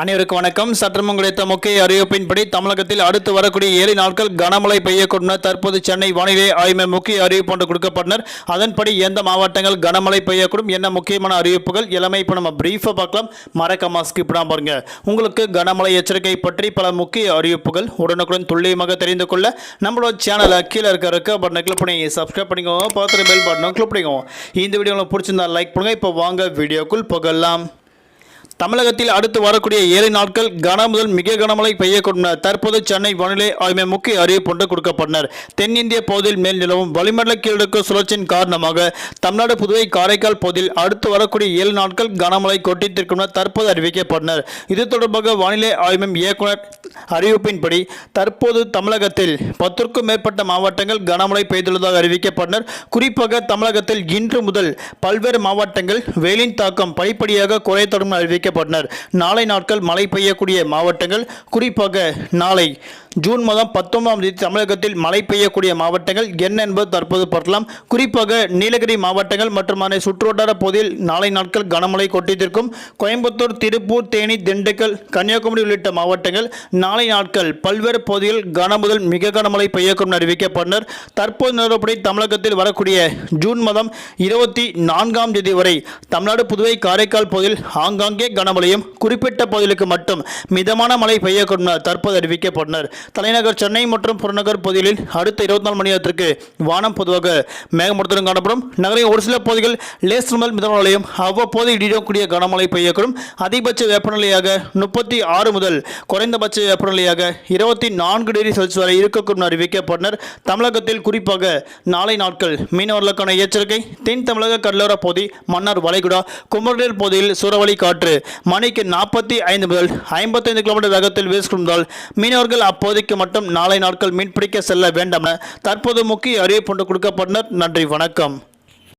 அனைவருக்கும் வணக்கம். சற்றம் கிடைத்த முக்கிய அறிவிப்பின்படி தமிழகத்தில் அடுத்து வரக்கூடிய ஏழு நாட்கள் கனமழை பெய்யக்கூடும் தற்போது சென்னை வானிலை ஆய்வு முக்கிய அறிவிப்பு ஒன்று கொடுக்கப்பட்டனர். அதன்படி எந்த மாவட்டங்கள் கனமழை பெய்யக்கூடும் என்ன முக்கியமான அறிவிப்புகள் எல்லாமே இப்போ நம்ம பிரீஃபாக பார்க்கலாம். மறக்காம ஸ்கிப் பண்ணாம பாருங்க. உங்களுக்கு கனமழை எச்சரிக்கை பற்றி பல முக்கிய அறிவிப்புகள் உடனுக்குடன் துல்லியமாக தெரிந்து கொள்ள நம்மளோட சேனலை கீழே இருக்க இருக்க பட்டனை கிளிக் பண்ணி சப்ஸ்கிரைப் பண்ணிக்கோங்க பார்த்துட்டு பெல் பட்டனும் கிளிக் பண்ணிக்கோங்க இந்த வீடியோ உங்களுக்கு பிடிச்சிருந்தா லைக் பண்ணுங்க. இப்போ வாங்க வீடியோக்குள் புகழலாம் தமிழகத்தில் அடுத்து வரக்கூடிய ஏழு நாட்கள் கன முதல் மிக கனமழை பெய்யக்கூடும் தற்போது சென்னை வானிலை ஆய்வு முக்கிய அறிவிப்பு ஒன்று கொடுக்கப்பட்டனர். தென்னிந்திய பகுதியில் மேல் நிலவும் வளிமண்டல கீழடுக்கு சுழற்சியின் காரணமாக தமிழ்நாடு புதுவை காரைக்கால் பகுதியில் அடுத்து வரக்கூடிய ஏழு நாட்கள் கனமழை கொட்டித்திருக்கும் தற்போது அறிவிக்கப்பட்டனர். இது தொடர்பாக வானிலை ஆய்வு இயக்குனர் அறிவிப்பின்படி தற்போது தமிழகத்தில் பத்திற்கும் மேற்பட்ட மாவட்டங்கள் கனமழை பெய்துள்ளதாக அறிவிக்கப்பட்டனர். குறிப்பாக தமிழகத்தில் இன்று முதல் பல்வேறு மாவட்டங்கள் வெயிலின் தாக்கம் படிப்படியாக குறைய தொடங்கும் அறிவிக்க அறிவிக்கப்பட்டனர் நாளை நாட்கள் மழை பெய்யக்கூடிய மாவட்டங்கள் குறிப்பாக நாளை ஜூன் மாதம் பத்தொன்பதாம் தேதி தமிழகத்தில் மழை பெய்யக்கூடிய மாவட்டங்கள் என்ன என்பது தற்போது பார்க்கலாம். குறிப்பாக நீலகிரி மாவட்டங்கள் மற்றும் அதனை சுற்றுவட்டார பகுதியில் நாளை நாட்கள் கனமழை கொட்டித்திருக்கும். கோயம்புத்தூர் திருப்பூர் தேனி திண்டுக்கல் கன்னியாகுமரி உள்ளிட்ட மாவட்டங்கள் நாளை நாட்கள் பல்வேறு பகுதியில் கன முதல் மிக கனமழை பெய்யக்கும் அறிவிக்கப்பட்டனர். தற்போது நிலவரப்படி தமிழகத்தில் வரக்கூடிய ஜூன் மாதம் இருபத்தி நான்காம் தேதி வரை தமிழ்நாடு புதுவை காரைக்கால் பகுதியில் ஆங்காங்கே கனமழையும் குறிப்பிட்ட பகுதிகளுக்கு மட்டும் மிதமான மழை பெய்யக்கூடும் தற்போது அறிவிக்கப்பட்டனர். தலைநகர் சென்னை மற்றும் புறநகர் பகுதிகளில் அடுத்த இருபத்தி நாலு மணி நேரத்திற்கு வானம் பொதுவாக மேகமூட்டத்துடன் காணப்படும். நகரின் ஒரு சில பகுதிகள் லேஸ் முதல் மிதமான அவ்வப்போது இடியக்கூடிய கனமழை பெய்யக்கூடும். அதிகபட்ச வெப்பநிலையாக முப்பத்தி ஆறு முதல் குறைந்தபட்ச வெப்பநிலையாக இருபத்தி நான்கு டிகிரி செல்சியஸ் வரை இருக்கக்கூடும் என அறிவிக்கப்பட்டனர். தமிழகத்தில் குறிப்பாக நாளை நாட்கள் மீனவர்களுக்கான எச்சரிக்கை தென் தமிழக கடலோர பகுதி மன்னார் வளைகுடா குமரநீர் பகுதியில் சூறாவளி காற்று மணிக்கு நாற்பத்தி ஐந்து முதல் ஐம்பத்தைந்து கிலோமீட்டர் வேகத்தில் வீசுகின்றால் மீனவர்கள் அப்போது அப்போதைக்கு மட்டும் நாளை நாட்கள் மீன்பிடிக்க செல்ல வேண்டாம் என தற்போது முக்கிய அறிவிப்பு ஒன்று கொடுக்கப்பட்டனர். நன்றி வணக்கம்.